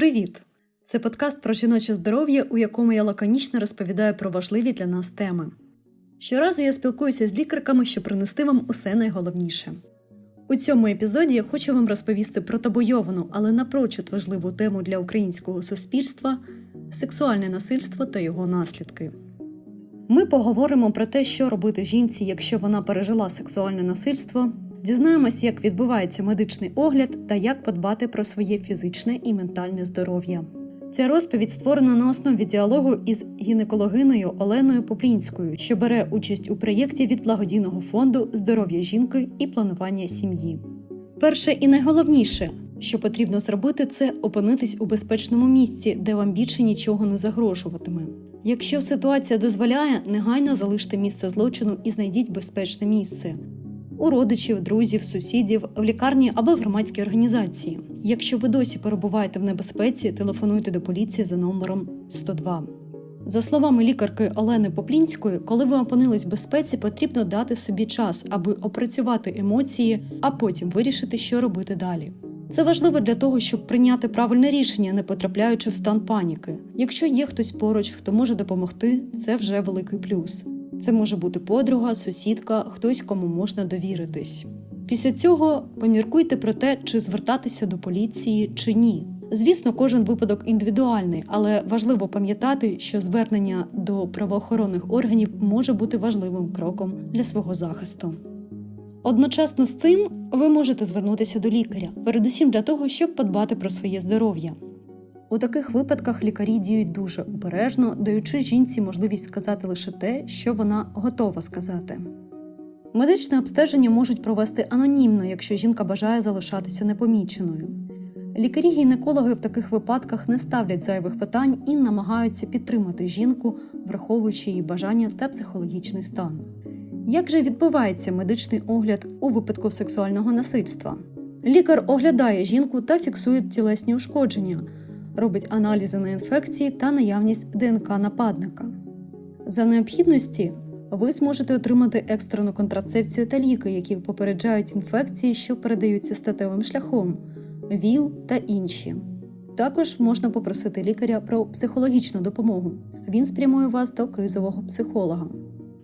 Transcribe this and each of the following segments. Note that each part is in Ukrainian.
Привіт! Це подкаст про жіноче здоров'я, у якому я лаконічно розповідаю про важливі для нас теми. Щоразу я спілкуюся з лікарками, щоб принести вам усе найголовніше. У цьому епізоді я хочу вам розповісти про табойовану, але напрочуд важливу тему для українського суспільства сексуальне насильство та його наслідки. Ми поговоримо про те, що робити жінці, якщо вона пережила сексуальне насильство, дізнаємось, як відбувається медичний огляд та як подбати про своє фізичне і ментальне здоров'я. Ця розповідь створена на основі діалогу із гінекологиною Оленою Поплінською, що бере участь у проєкті від благодійного фонду здоров'я жінки і планування сім'ї. Перше і найголовніше, що потрібно зробити, це опинитись у безпечному місці, де вам більше нічого не загрожуватиме. Якщо ситуація дозволяє, негайно залиште місце злочину і знайдіть безпечне місце у родичів, друзів, сусідів, в лікарні або в громадській організації. Якщо ви досі перебуваєте в небезпеці, телефонуйте до поліції за номером 102. За словами лікарки Олени Поплінської, коли ви опинились в безпеці, потрібно дати собі час, аби опрацювати емоції, а потім вирішити, що робити далі. Це важливо для того, щоб прийняти правильне рішення, не потрапляючи в стан паніки. Якщо є хтось поруч, хто може допомогти, це вже великий плюс. Це може бути подруга, сусідка, хтось, кому можна довіритись. Після цього поміркуйте про те, чи звертатися до поліції чи ні. Звісно, кожен випадок індивідуальний, але важливо пам'ятати, що звернення до правоохоронних органів може бути важливим кроком для свого захисту. Одночасно з цим ви можете звернутися до лікаря, передусім для того, щоб подбати про своє здоров'я. У таких випадках лікарі діють дуже обережно, даючи жінці можливість сказати лише те, що вона готова сказати. Медичне обстеження можуть провести анонімно, якщо жінка бажає залишатися непоміченою. Лікарі-гінекологи в таких випадках не ставлять зайвих питань і намагаються підтримати жінку, враховуючи її бажання та психологічний стан. Як же відбувається медичний огляд у випадку сексуального насильства? Лікар оглядає жінку та фіксує тілесні ушкодження, робить аналізи на інфекції та наявність ДНК нападника. За необхідності ви зможете отримати екстрену контрацепцію та ліки, які попереджають інфекції, що передаються статевим шляхом, ВІЛ та інші. Також можна попросити лікаря про психологічну допомогу. Він спрямує вас до кризового психолога.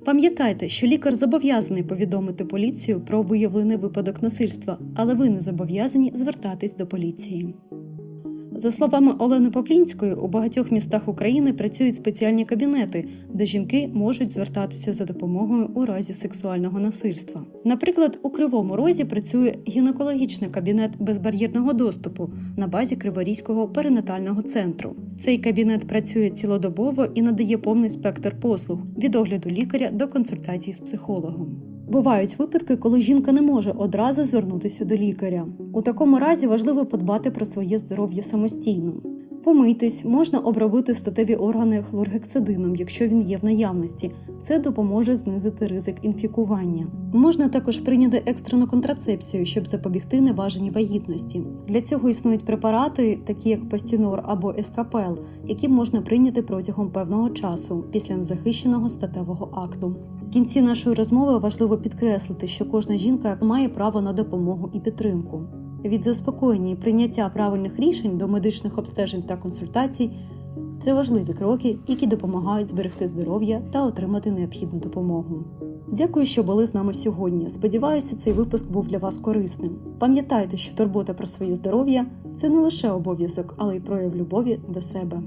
Пам'ятайте, що лікар зобов'язаний повідомити поліцію про виявлений випадок насильства, але ви не зобов'язані звертатись до поліції. За словами Олени Поплінської, у багатьох містах України працюють спеціальні кабінети, де жінки можуть звертатися за допомогою у разі сексуального насильства. Наприклад, у Кривому Розі працює гінекологічний кабінет безбар'єрного доступу на базі Криворізького перинатального центру. Цей кабінет працює цілодобово і надає повний спектр послуг від огляду лікаря до консультацій з психологом. Бувають випадки, коли жінка не може одразу звернутися до лікаря. У такому разі важливо подбати про своє здоров'я самостійно. Помийтесь, можна обробити статеві органи хлоргексидином, якщо він є в наявності. Це допоможе знизити ризик інфікування. Можна також прийняти екстрену контрацепцію, щоб запобігти небажаній вагітності. Для цього існують препарати, такі як Пастінор або Ескапел, які можна прийняти протягом певного часу після незахищеного статевого акту. Кінці нашої розмови важливо підкреслити, що кожна жінка має право на допомогу і підтримку. Від заспокоєння і прийняття правильних рішень до медичних обстежень та консультацій це важливі кроки, які допомагають зберегти здоров'я та отримати необхідну допомогу. Дякую, що були з нами сьогодні. Сподіваюся, цей випуск був для вас корисним. Пам'ятайте, що турбота про своє здоров'я це не лише обов'язок, але й прояв любові до себе.